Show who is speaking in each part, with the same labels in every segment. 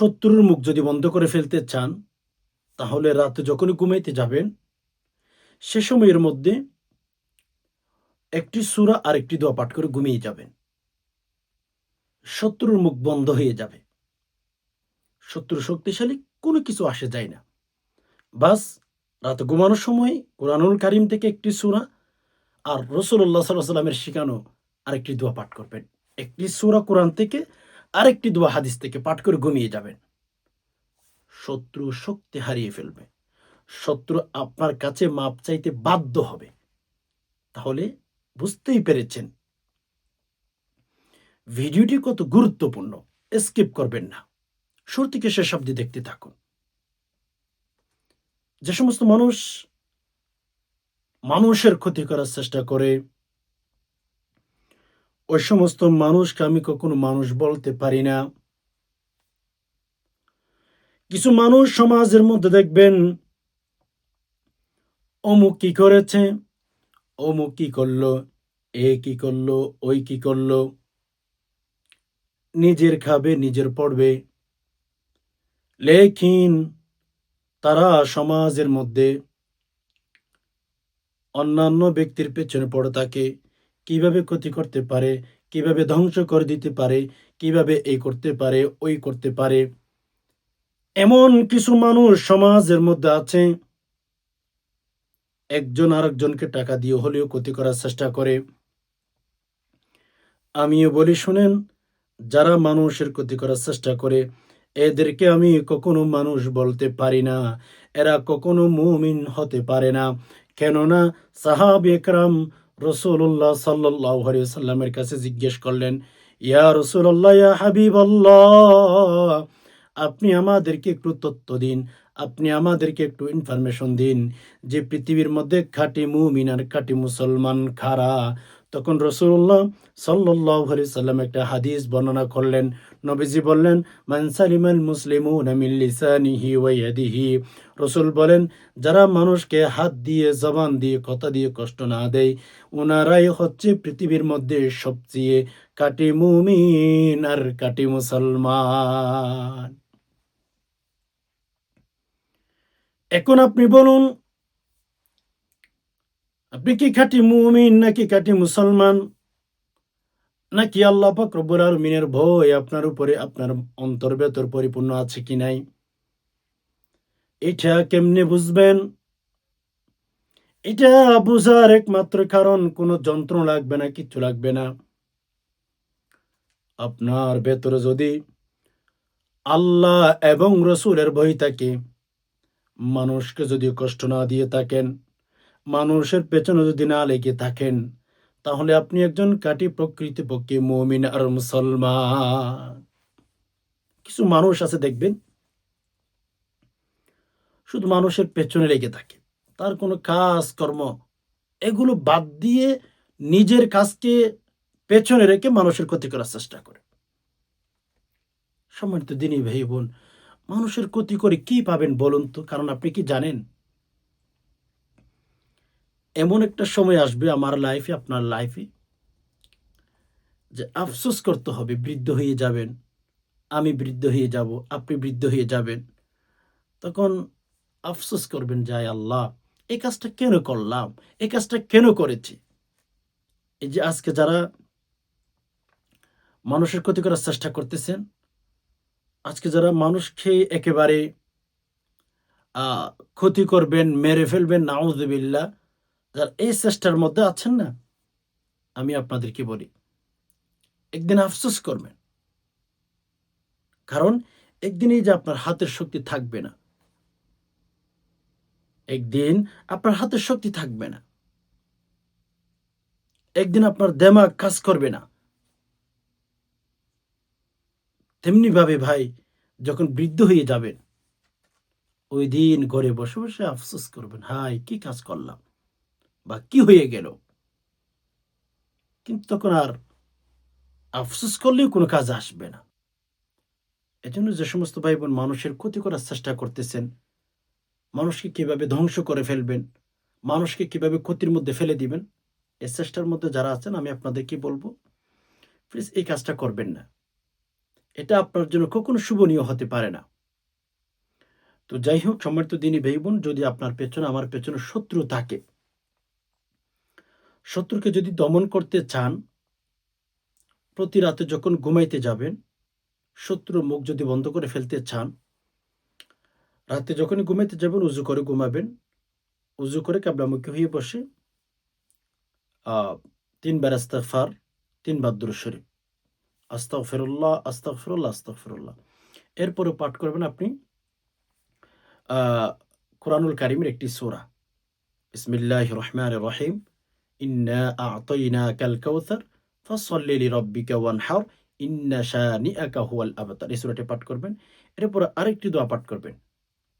Speaker 1: শত্রুর মুখ যদি বন্ধ করে ফেলতে চান, তাহলে রাতে যখনই ঘুমাইতে যাবেন, সে সময়ের মধ্যে একটি সুরা আর একটি দোয়া পাঠ করে ঘুমিয়ে যাবেন। শত্রুর মুখ বন্ধ হয়ে যাবে। শত্রু শক্তিশালী কোনো কিছু আসে যায় না। বাস, রাতে ঘুমানোর সময় কোরআনুল কারিম থেকে একটি সুরা আর রসুল্লাহ সাল্লাহ সাল্লামের শেখানো আরেকটি দোয়া পাঠ করবেন। একটি সুরা কোরআন থেকে আরেকটি দোয়া হাদিস থেকে পাঠ করে ঘুমিয়ে যাবেন। শত্রু শক্তি হারিয়ে ফেলবে। শত্রু আপনার কাছে মাপ চাইতে বাধ্য হবে। তাহলে বুঝতেই পেরেছেন। ভিডিওটি কত গুরুত্বপূর্ণ, স্কিপ করবেন না। শুরু থেকে শেষ অব্দি দেখতে থাকুন। যে সমস্ত মানুষ মানুষের ক্ষতি করার চেষ্টা করে ওই সমস্ত মানুষকে আমি কখনো মানুষ বলতে পারি না। কিছু মানুষ সমাজের মধ্যে দেখবেন, অমুক কি করেছে, অমুক কি করল, এ কি করল, ওই কি করল। নিজের খাবে, নিজের পড়বে। লেখিন তারা সমাজের মধ্যে অন্যান্য ব্যক্তির পেছনে পড়ে থাকে। কীভাবে ক্ষতি করতে পারে, কীভাবে ধ্বংস করে দিতে পারে, কীভাবে এই করতে পারে, ওই করতে পারে। এমন কিছু মানুষ সমাজের মধ্যে আছে। একজন আরেকজনকে টাকা দিয়ে হলেও ক্ষতি করার চেষ্টা করে। আমিও বলি, শুনেন, যারা মানুষের ক্ষতি করার চেষ্টা করে, এদেরকে আমি কখনো মানুষ বলতে পারি না। এরা কখনো মুমিন হতে পারে না। কেননা সাহাব একরাম রসুল্লাহ সাল্লাহ সাল্লামের কাছে জিজ্ঞেস করলেন, ইয়া রসুল্লাহ ইয়া হাবিব আপনি আমাদেরকে একটু তথ্য দিন, আপনি আমাদেরকে একটু ইনফরমেশন দিন যে পৃথিবীর মধ্যে খাঁটি মুমিন আর খাঁটি মুসলমান খারা তখন রসুল্লাহ সাল্লাহ সাল্লাম একটা হাদিস বর্ণনা করলেন নবীজি বললেন মানসালিমাল মুসলিমু নামিল্লিসানিহি ওয়াইয়াদিহি রসুল বলেন, যারা মানুষকে হাত দিয়ে, জবান দিয়ে, কথা দিয়ে কষ্ট না দেয় ওনারাই হচ্ছে পৃথিবীর মধ্যে সবচেয়ে কাটি মুমিন আর কাটি মুসলমান। এখন আপনি বলুন, আপনি কি খাঁটি মুমিন নাকি খাঁটি মুসলমান? নাকি আল্লাহ পাক রব্বুল আলমিনের ভয় আপনার উপরে আপনার অন্তর ভেতর পরিপূর্ণ আছে কি নাই? এটা কেমনে বুঝবেন? এটা বুঝার একমাত্র কারণ, কোনো যন্ত্র লাগবে না কিচ্ছু লাগবে না। আপনার ভেতরে যদি আল্লাহ এবং রসুলের ভয় থাকে, মানুষকে যদি কষ্ট না দিয়ে থাকেন, মানুষের পেছনে যদি না লেগে থাকেন তাহলে আপনি একজন কাটি প্রকৃতি পক্ষে মমিন আর মুসলমান। কিছু মানুষ আছে দেখবেন, শুধু মানুষের পেছনে লেগে থাকে, তার কোনো কাজ কর্ম, এগুলো বাদ দিয়ে নিজের কাজকে পেছনে রেখে মানুষের ক্ষতি করার চেষ্টা করে। সম্মানিত দিনই ভাই বোন, মানুষের ক্ষতি করে কি পাবেন বলুন তো? কারণ আপনি কি জানেন? এমন একটা সময় আসবে আমার লাইফে আপনার লাইফে যে আফসোস করতে হবে, বৃদ্ধ হয়ে যাবেন, আমি বৃদ্ধ হয়ে যাব, আপনি বৃদ্ধ হয়ে যাবেন। তখন আফসোস করবেন যায় আল্লাহ, এই কাজটা কেন করলাম? এই কাজটা কেন করেছি? এই যে আজকে যারা মানুষের ক্ষতি করার চেষ্টা করতেছেন, আজকে যারা মানুষকে একেবারে ক্ষতি করবেন, মেরে ফেলবেন নাউজবিল্লা যারা এই চেষ্টার মধ্যে আছেন না? আমি আপনাদেরকে বলি, একদিন আফসোস করবেন। কারণ একদিনই যে আপনার হাতের শক্তি থাকবে না। একদিন আপনার হাতের শক্তি থাকবে না। একদিন আপনার দেমাগ কাজ করবে না। তেমনি ভাবে ভাই, যখন বৃদ্ধ হয়ে যাবেন, ওই দিন ঘরে বসে বসে আফসোস করবেন হাই কি কাজ করলাম। বা কি হয়ে গেল? কিন্তু তখন আর আফসোস করলেও কোনো কাজ আসবে না। এজন্য যে সমস্ত ভাই বোন মানুষের ক্ষতি করার চেষ্টা করতেছেন, মানুষকে কীভাবে ধ্বংস করে ফেলবেন, মানুষকে কীভাবে ক্ষতির মধ্যে ফেলে দিবেন এই চেষ্টার মধ্যে যারা আছেন, আমি আপনাদের কি বলব প্লিজ এই কাজটা করবেন না। এটা আপনার জন্য কখনো শুভনীয় হতে পারে না। তো যাই হোক, সম্মানিত দিনই ভাই বোন যদি আপনার পেছনে, আমার পেছনে শত্রু থাকে শত্রুকে যদি দমন করতে চান প্রতি রাতে যখন ঘুমাইতে যাবেন শত্রুর মুখ যদি বন্ধ করে ফেলতে চান রাতে যখনই ঘুমাইতে যাবেন উজু করে ঘুমাবেন। উজু করে কাবলামুখী হয়ে বসে আহ, তিনবার আস্তাগফার তিনবার দুরূদ শরীফ। আস্তাগফিরুল্লাহ আস্তাগফিরুল্লাহ আস্তাগফিরুল্লাহ। এরপরে পাঠ করবেন আপনি কোরআনুল কারিমের একটি সূরা। বিসমিল্লাহ রহমান রহিম। ইন্না আতইনা কাল কাউসার ফসল্লি লিরাব্বিকা ওয়ানহার ইন্না শানিআকা হুয়াল আবতার এই সূরাটি পাঠ করবেন। এরপর আরেকটি দোয়া পাঠ করবেন।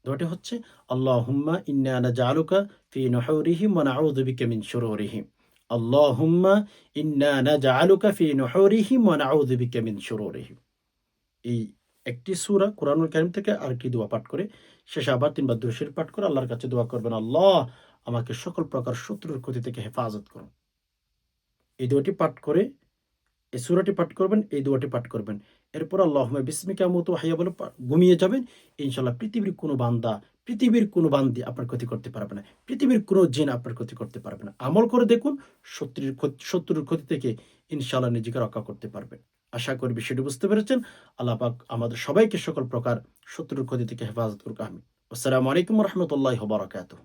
Speaker 1: দোয়াটি হচ্ছে, আল্লাহুম্মা ইন্না নাজআলুকা ফি নুহুরিহিম ওয়া নাউযু বিকা মিন শুরুরিহিম। আল্লাহুম্মা ইন্না নাজআলুকা ফি নুহুরিহিম ওয়া নাউযু মিন শুরুরিহিম। এই একটি সুরা কোরআনুল কারীম থেকে আরেকটি দোয়া পাঠ করে, শেষে আবার তিনবার দুরূদ পাঠ করে আল্লাহর কাছে দোয়া করবেন, আল্লাহ, আমাকে সকল প্রকার শত্রুর ক্ষতি থেকে হেফাজত করুন এই দোয়াটি পাঠ করে, এই সুরাটি পাঠ করবেন, এই দোয়াটি পাঠ করবেন। এরপর আল্লাহুম্মা বিসমিকা মতো হাইয়া বলে ঘুমিয়ে যাবেন। ইনশাল্লাহ পৃথিবীর কোনো বান্দা, পৃথিবীর কোনো বান্দি আপনার ক্ষতি করতে পারবে না। পৃথিবীর কোনো জিন আপনার ক্ষতি করতে পারবে না। আমল করে দেখুন, শত্রুর শত্রুর ক্ষতি থেকে ইনশাল্লাহ নিজেকে রক্ষা করতে পারবেন। আশা করি বিষয়টি বুঝতে পেরেছেন। আল্লাহ পাক আমাদের সবাইকে সকল প্রকার শত্রুর ক্ষতি থেকে হেফাজত করুক আমি আসসালামু আলাইকুম রহমতুল্লাহ বারাকাতুহ।